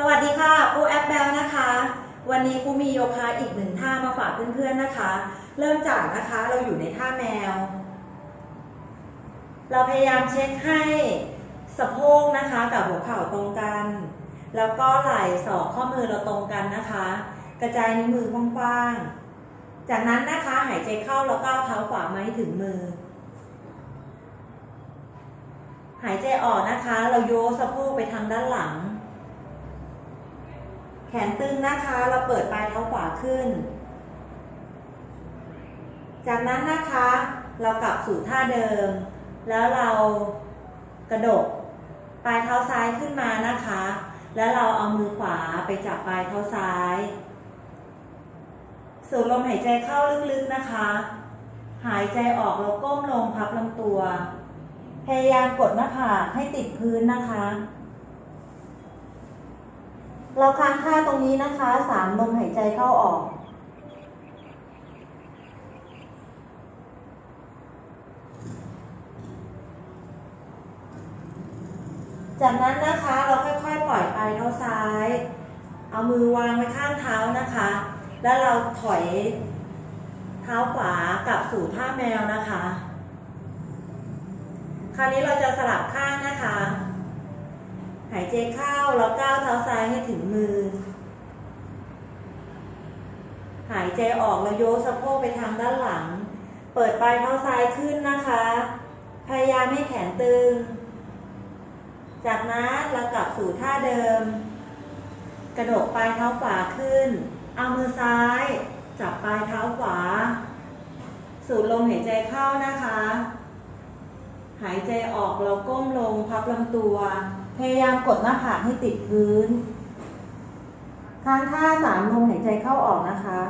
สวัสดีค่ะปูแอปแบลนะคะ วันนี้ปูมีโยคะอีกหนึ่งท่ามาฝากเพื่อนๆนะคะ เริ่มจากนะคะเราอยู่ในท่าแมว เราพยายามเช็คให้สะโพกนะคะกับหัวเข่าตรงกัน แล้วก็ไหล่ศอกข้อมือเราตรงกันนะคะ กระจายนิ้วมือกว้างๆ จากนั้นนะคะหายใจเข้าแล้วก็เอาเท้าขวามาให้ถึงมือ หายใจออกนะคะ เราโยสะโพกไปทางด้านหลัง แขนตึงนะคะ เราเปิดปลายเท้าขวาขึ้น จากนั้นนะคะ เรากลับสู่ท่าเดิม แล้วเรากระดก ปลายเท้าซ้ายขึ้นมานะคะ แล้วเราเอามือขวาไปจับปลายเท้าซ้ายสูดลมหายใจเข้าลึกๆนะคะ หายใจออกเราก้มลงพับลำตัว พยายามกดหน้าผากให้ติดพื้นนะคะ เราค้างท่าตรงนี้นะคะสามลมหายใจเข้าออกจากนั้นนะคะเราค่อยๆปล่อยปลายเท้าซ้าย เอามือวางไว้ข้างเท้านะคะ แล้วเราถอยเท้าขวากลับสู่ท่าแมวนะคะ คราวนี้เราจะสลับข้างนะคะ หายใจเข้าแล้วก้าวเท้าซ้ายให้ถึงมือ หาย ใจออกแล้วโยกสะโพกไปทางด้านหลัง เปิดปลายเท้าซ้ายขึ้นนะคะ พยายามให้แขนตึง จากนั้นเรากลับสู่ท่าเดิม กระดกปลายเท้าขวาขึ้น เอามือซ้าย จับปลายเท้าขวา สูดลมหายใจเข้านะคะ หายใจออกเราก้มลงพับลำตัว พยายามกดหน้าผากให้ติดพื้นค้างท่าสามลมหายใจเข้าออกนะคะ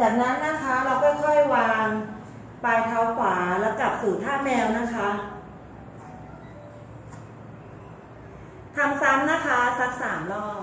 จากนั้นนะคะเราค่อยๆวางปลายเท้าขวาแล้วกลับสู่ท่าแมวนะคะทำซ้ำนะคะ สักสามรอบ